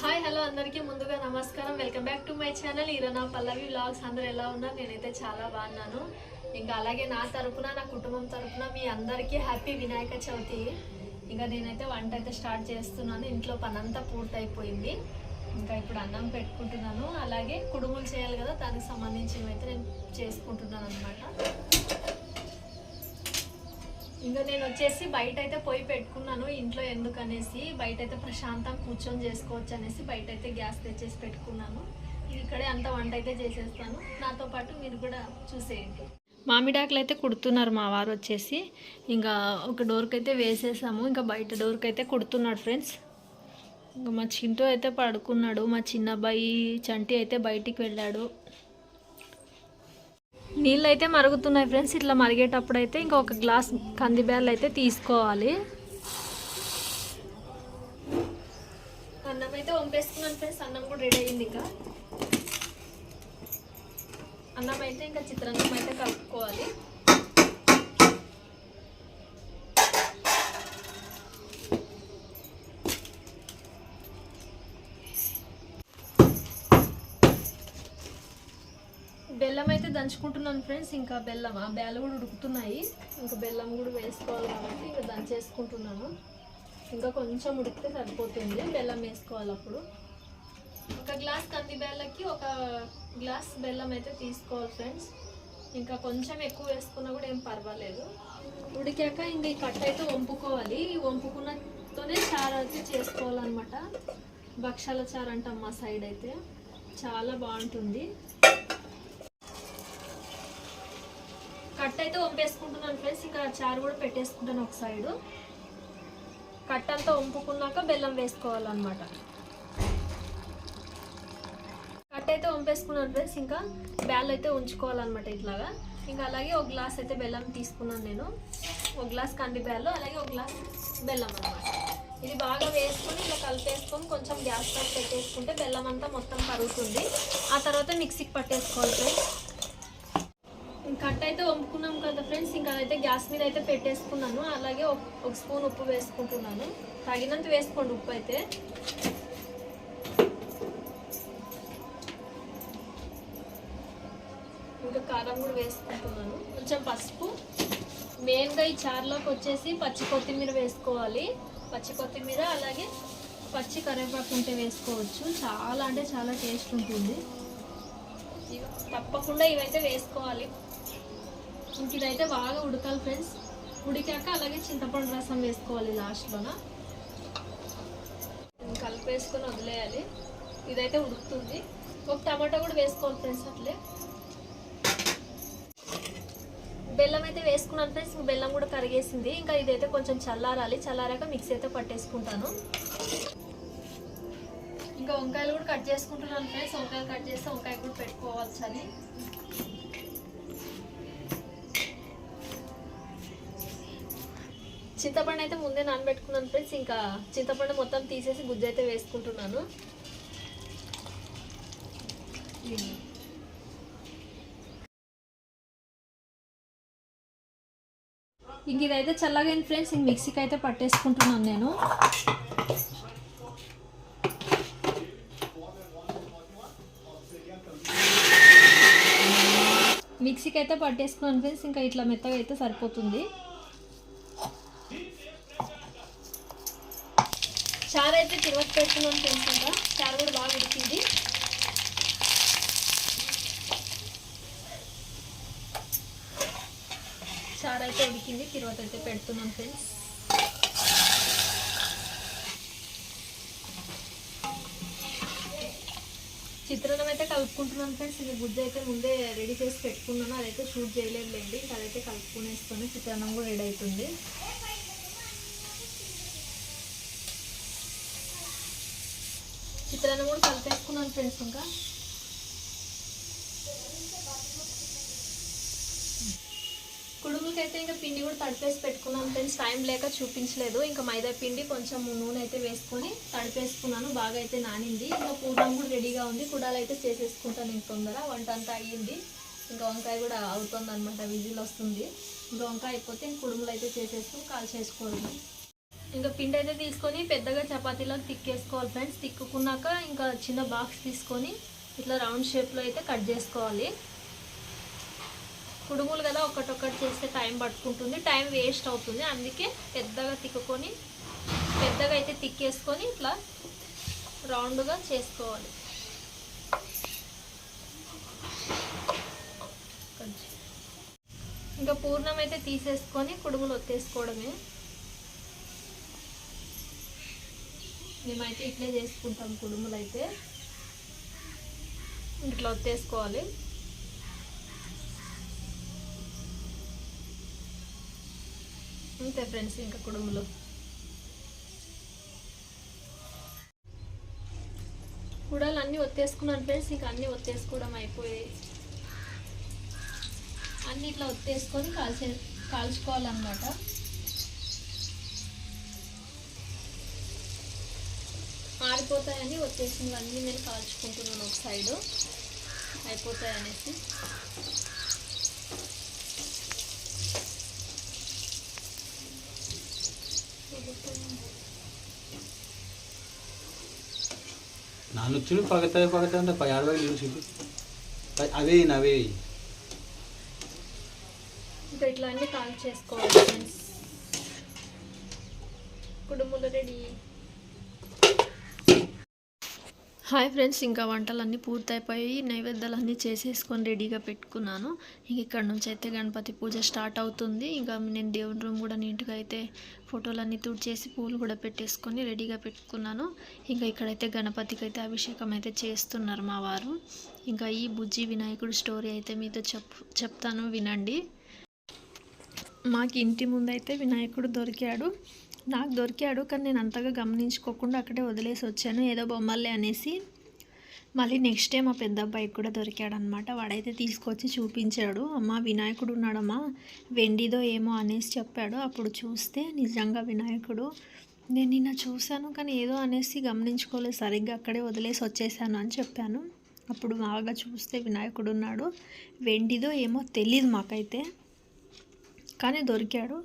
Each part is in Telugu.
హాయ్ హలో అందరికీ ముందుగా నమస్కారం. Welcome back to my channel. ఈరోజు నా పల్లవి వ్లాగ్స్. అందరూ ఎలా ఉన్నారు? నేనైతే చాలా బాగున్నాను. ఇంకా అలాగే నా తరపున నా కుటుంబం తరపున మీ అందరికీ హ్యాపీ వినాయక చవితి. ఇంకా నేనైతే వంట అయితే స్టార్ట్ చేస్తున్నాను. ఇంట్లో పనంతా పూర్తయిపోయింది. ఇంకా ఇప్పుడు అన్నం పెట్టుకుంటున్నాను. అలాగే కుడుములు చేయాలి కదా దానికి సంబంధించినవి అయితే నేను చేసుకుంటున్నాను అనమాట ఇంకా నేను వచ్చేసి బయట అయితే పోయి పెట్టుకున్నాను ఇంట్లో ఎందుకనేసి బయట అయితే ప్రశాంతం కూర్చొని చేసుకోవచ్చు అనేసి బయట అయితే గ్యాస్ తెచ్చేసి పెట్టుకున్నాను. ఇక్కడే అంత వంట అయితే చేసేస్తాను. నాతో పాటు మీరు కూడా చూసేయండి. మామిడాకులు అయితే కుడుతున్నారు మా వారు వచ్చేసి. ఇంకా ఒక డోర్కి అయితే వేసేసాము. ఇంకా బయట డోర్కి అయితే కుడుతున్నాడు ఫ్రెండ్స్. ఇంకా మా చింటూ అయితే పడుకున్నాడు. మా చిన్న అబ్బాయి చంటి అయితే బయటికి వెళ్ళాడు. నీళ్ళు అయితే మరుగుతున్నాయి ఫ్రెండ్స్. ఇట్లా మరిగేటప్పుడు అయితే ఇంకా ఒక గ్లాస్ కందిబ్యాలు అయితే తీసుకోవాలి. అన్నం అయితే వంపేసుకున్నాను ఫ్రెండ్స్. అన్నం కూడా రెడీ అయింది ఇంకా. అన్నం అయితే ఇంకా చిత్రాన్నం అయితే కలుపుకోవాలి. దంచుకుంటున్నాను ఫ్రెండ్స్ ఇంకా బెల్లం ఆ బెల్లం కూడా ఉడుకుతున్నాయి. ఇంకా బెల్లం కూడా వేసుకోవాలి కాబట్టి ఇంకా దంచేసుకుంటున్నాను. ఇంకా కొంచెం ఉడికితే సరిపోతుంది. బెల్లం వేసుకోవాలి అప్పుడు. ఒక గ్లాస్ కంది బెల్లకి ఒక గ్లాస్ బెల్లం అయితే తీసుకోవాలి ఫ్రెండ్స్ ఇంకా కొంచెం ఎక్కువ వేసుకున్నా కూడా ఏం పర్వాలేదు. ఉడికాక ఇంకా ఈ కట్ట అయితే వంపుకోవాలి. వంపుకున్నతోనే చారు అయితే చేసుకోవాలన్నమాట. భక్షాల చారు అంటాం మా సైడ్ అయితే. చాలా బాగుంటుంది. కట్ అయితే వంపేసుకుంటున్నాను ఫ్రెండ్స్. ఇంకా చారు కూడా పెట్టేసుకుంటాను ఒక సైడు. కట్ అంతా వంపుకున్నాక బెల్లం వేసుకోవాలన్నమాట. కట్ అయితే వంపేసుకున్నాను ఫ్రెండ్స్. ఇంకా బ్యాల్ అయితే ఉంచుకోవాలన్నమాట ఇట్లాగా. ఇంకా అలాగే ఒక గ్లాస్ అయితే బెల్లం తీసుకున్నాను నేను. ఒక గ్లాస్ కంది బ్యాలు అలాగే ఒక గ్లాస్ బెల్లం అనమాట ఇది బాగా వేసుకొని ఇలా కలిపేసుకొని కొంచెం గ్యాస్ స్టవ్ పెట్టేసుకుంటే బెల్లం అంతా మొత్తం కరుగుతుంది ఆ తర్వాత మిక్సీకి పట్టేసుకోవాలి ఫ్రెండ్స్. కట్ అయితే వంపుకున్నాం కదా ఫ్రెండ్స్ ఇంకా అదైతే గ్యాస్ మీద అయితే పెట్టేసుకున్నాను. అలాగే ఒక- ఒక స్పూన్ ఉప్పు వేసుకుంటున్నాను. తగినంత వేసుకోండి ఉప్పు అయితే. ఇంకా కారం కూడా వేసుకుంటున్నాను. కొంచెం పసుపు. మెయిన్గా ఈ చారులోకి వచ్చేసి పచ్చి కొత్తిమీర వేసుకోవాలి. పచ్చి కొత్తిమీర అలాగే పచ్చి కరివేపాకు ఉంటే వేసుకోవచ్చు. చాలా అంటే చాలా టేస్ట్ ఉంటుంది. తప్పకుండా ఇవైతే వేసుకోవాలి. ఇంక ఇదైతే బాగా ఉడకాలి ఫ్రెండ్స్. ఉడికాక అలాగే చింతపండు రసం వేసుకోవాలి లాస్ట్లోన. కలిపేసుకొని వదిలేయాలి. ఇదైతే ఉడుకుతుంది. ఒక టమాటా కూడా వేసుకోవాలి ఫ్రెండ్స్ అట్లే. బెల్లం అయితే వేసుకున్నాను ఫ్రెండ్స్. ఇంక బెల్లం కూడా కరిగేసింది. ఇంకా ఇదైతే కొంచెం చల్లారాలి. చల్లారాక మిక్సీ అయితే పట్టేసుకుంటాను. ఇంకా వంకాయలు కూడా కట్ చేసుకుంటున్నాను ఫ్రెండ్స్. వంకాయలు కట్ చేస్తే వంకాయ కూడా పెట్టుకోవచ్చు అని చింతపండు అయితే ముందే నానబెట్టుకున్నాను ఫ్రెండ్స్. ఇంకా చింతపండు మొత్తం తీసేసి గుజ్జు అయితే వేసుకుంటున్నాను. ఇంక ఇదైతే చల్లగైంది ఫ్రెండ్స్. ఇంక మిక్సీకి అయితే పట్టేసుకుంటున్నాను నేను. మిక్సీకి అయితే పట్టేసుకున్నాను ఫ్రెండ్స్. ఇంకా ఇట్లా మెత్తగా అయితే సరిపోతుంది. చారు అయితే తిరుపతి పెట్టుకున్నాను ఫ్రెండ్స్ ఇంకా. చారు కూడా బాగా ఉడికింది. చారు అయితే ఉడికింది తిరుపతి అయితే పెడుతున్నాను ఫ్రెండ్స్. చిత్రాన్నం అయితే కలుపుకుంటున్నాను ఫ్రెండ్స్. ఇది గుజ్జు అయితే ముందే రెడీ చేసి పెట్టుకున్నాను. అదైతే షూట్ చేయలేదులేండి. ఇంకా అదైతే కలుపుకునేసుకొని చిత్రాన్నం కూడా రెడీ అవుతుంది. చిత్రాన్నం కూడా కలిపేసుకున్నాను ఫ్రెండ్స్ ఇంకా. కుడుములకైతే ఇంకా పిండి కూడా తడిపేసి పెట్టుకున్నాను ఫ్రెండ్స్. టైం లేక చూపించలేదు. ఇంకా మైదా పిండి కొంచెం నూనె అయితే వేసుకొని తడిపేసుకున్నాను. బాగా అయితే నానింది. ఇంకా పూర్ణం కూడా రెడీగా ఉంది. కుడాలు అయితే చేసేసుకుంటాను ఇంక తొందర వంట అంతా అయ్యింది. ఇంకా వంకాయ కూడా అవుతుంది అనమాట విజిల్ వస్తుంది. ఇంకా వంకాయ అయిపోతే ఇంక కుడుములు అయితే చేసేసుకుని కాల్ చేసుకోవడం ఇంకా పిండి అయితే తీసుకొని పెద్దగా చపాతీలో తిక్కేసుకోవాలి ఫ్రెండ్స్ తిక్కుకున్నాక ఇంకా చిన్న బాక్స్ తీసుకొని ఇట్లా రౌండ్ షేప్లో అయితే కట్ చేసుకోవాలి. కుడుములు కదా ఒకటొక్కటి చేస్తే టైం పట్టుకుంటుంది. టైం వేస్ట్ అవుతుంది. అందుకే పెద్దగా తిక్కుకొని పెద్దగా అయితే తిక్కేసుకొని ఇట్లా రౌండ్గా చేసుకోవాలి. ఇంకా పూర్ణం అయితే తీసేసుకొని కుడుములు ఒత్తేసుకోవడమే. మేమైతే ఇట్లే చేసుకుంటాం కుడుములు అయితే ఇట్లా ఒత్తేసుకోవాలి. అంతే ఫ్రెండ్స్ ఇంకా కుడుములు. కుడాలు అన్నీ ఒత్తేసుకున్నాను ఫ్రెండ్స్ ఇంకా అన్నీ ఒత్తేసుకోవడం అయిపోయాయి అన్నీ ఇట్లా ఒత్తేసుకొని కాల్చే కాల్చుకోవాలన్నమాట. ఆరిపోతాయని వచ్చేసినవన్నీ నేను కాల్చుకుంటున్నాను ఒక సైడు. అయిపోతాయనేసి. నానొచ్చుడు పగతాయి పగతాయి అంటే పై ఆడవాళ్ళు చూసి అవే అవే ఇంకా ఇట్లా అన్ని కాల్ చేసుకోవాలి ఫ్రెండ్స్ కుడుములు రెడీ. హాయ్ ఫ్రెండ్స్ ఇంకా వంటలన్నీ పూర్తయిపోయి నైవేద్యాలన్నీ చేసేసుకొని రెడీగా పెట్టుకున్నాను. ఇంక ఇక్కడ నుంచి అయితే గణపతి పూజ స్టార్ట్ అవుతుంది. ఇంకా నేను దేవుని రూమ్ కూడా నీట్గా అయితే ఫోటోలన్నీ తుడిచేసి పూలు కూడా పెట్టేసుకొని రెడీగా పెట్టుకున్నాను. ఇంకా ఇక్కడైతే గణపతికి అయితే అభిషేకం అయితే చేస్తున్నారు మా వారు. ఇంకా ఈ బుజ్జి వినాయకుడు స్టోరీ అయితే మీతో చెప్ చెప్తాను వినండి. మాకు ఇంటి ముందైతే వినాయకుడు దొరికాడు. నాకు దొరికాడు కానీ నేను అంతగా గమనించుకోకుండా అక్కడే వదిలేసి వచ్చాను. ఏదో బొమ్మలే అనేసి మళ్ళీ నెక్స్ట్ డే మా పెద్ద అబ్బాయికి కూడా దొరికాడు అనమాట వాడైతే తీసుకొచ్చి చూపించాడు. అమ్మ వినాయకుడు ఉన్నాడమ్మా వెండిదో ఏమో అనేసి చెప్పాడు. అప్పుడు చూస్తే నిజంగా వినాయకుడు నేను నిన్న చూశాను కానీ ఏదో అనేసి గమనించుకోలేదు. సరిగ్గా అక్కడే వదిలేసి వచ్చేసాను అని చెప్పాను. అప్పుడు బాగా చూస్తే వినాయకుడు ఉన్నాడు. వెండిదో ఏమో తెలియదు మాకైతే కానీ దొరికాడు.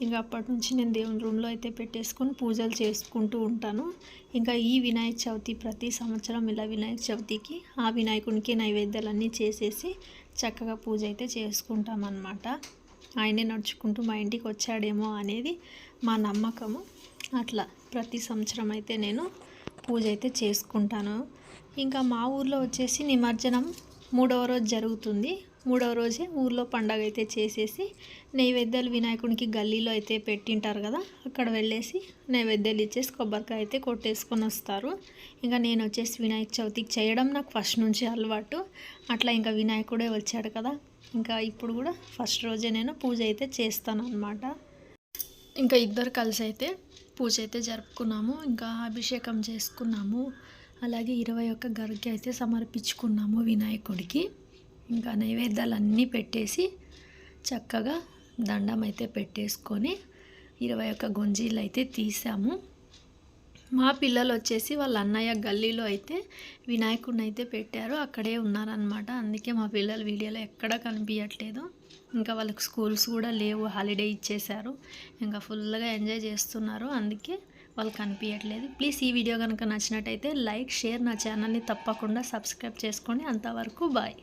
ఇంకా అప్పటి నుంచి నేను దేవుని రూమ్లో అయితే పెట్టేసుకొని పూజలు చేసుకుంటూ ఉంటాను. ఇంకా ఈ వినాయక చవితి ప్రతి సంవత్సరం ఇలా వినాయక చవితికి ఆ వినాయకునికి నైవేద్యాలన్నీ చేసేసి చక్కగా పూజ అయితే చేసుకుంటాం అన్నమాట ఆయనే నడుచుకుంటూ మా ఇంటికి వచ్చాడేమో అనేది మా నమ్మకము. అట్లా ప్రతి సంవత్సరం అయితే నేను పూజ అయితే చేసుకుంటాను. ఇంకా మా ఊర్లో వచ్చేసి నిమజ్జనం మూడవ రోజు జరుగుతుంది. మూడవ రోజే ఊర్లో పండగ అయితే చేసేసి నైవేద్యాలు వినాయకునికి గల్లీలో అయితే పెట్టింటారు కదా అక్కడ వెళ్ళేసి నైవేద్యాలు ఇచ్చేసి కొబ్బరికాయ అయితే కొట్టేసుకొని వస్తారు. ఇంకా నేను వచ్చేసి వినాయక చవితికి చేయడం నాకు ఫస్ట్ నుంచి అలవాటు. అట్లా ఇంకా వినాయకుడే వచ్చాడు కదా ఇంకా ఇప్పుడు కూడా ఫస్ట్ రోజే నేను పూజ అయితే చేస్తాను అనమాట ఇంకా ఇద్దరు కలిసి అయితే పూజ అయితే జరుపుకున్నాము ఇంకా అభిషేకం చేసుకున్నాము. అలాగే ఇరవై ఒక్క గరికి అయితే సమర్పించుకున్నాము వినాయకుడికి. ఇంకా నైవేద్యాలన్నీ పెట్టేసి చక్కగా దండం అయితే పెట్టేసుకొని ఇరవై ఒక్క గొంజీలు అయితే తీసాము. మా పిల్లలు వచ్చేసి వాళ్ళ అన్నయ్య గల్లీలో అయితే వినాయకుడిని అయితే పెట్టారు. అక్కడే ఉన్నారనమాట అందుకే మా పిల్లలు వీడియోలో ఎక్కడా కనిపించట్లేదు. ఇంకా వాళ్ళకి స్కూల్స్ కూడా లేవు హాలిడే ఇచ్చేశారు. ఇంకా ఫుల్గా ఎంజాయ్ చేస్తున్నారు. అందుకే వాళ్ళు కనిపించట్లేదు. ప్లీజ్ ఈ వీడియో కనుక నచ్చినట్టయితే లైక్ షేర్ నా ఛానల్ని తప్పకుండా సబ్స్క్రైబ్ చేసుకోండి అంతవరకు బాయ్.